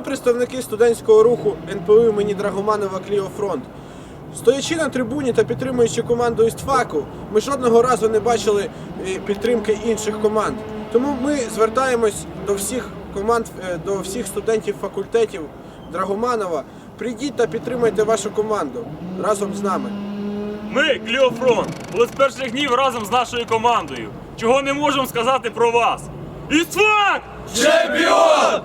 представники студентського руху НПУ імені Драгоманова Кліофронт. Стоячи на трибуні та підтримуючи команду істфаку, ми жодного разу не бачили е, підтримки інших команд. Тому ми звертаємось до всіх команд, е, до всіх студентів факультетів Драгоманова. Прийдіть та підтримайте вашу команду разом з нами. Ми, Кліофронт, були з перших днів разом з нашою командою. Чого не можемо сказати про вас? Іствак! Чемпіон!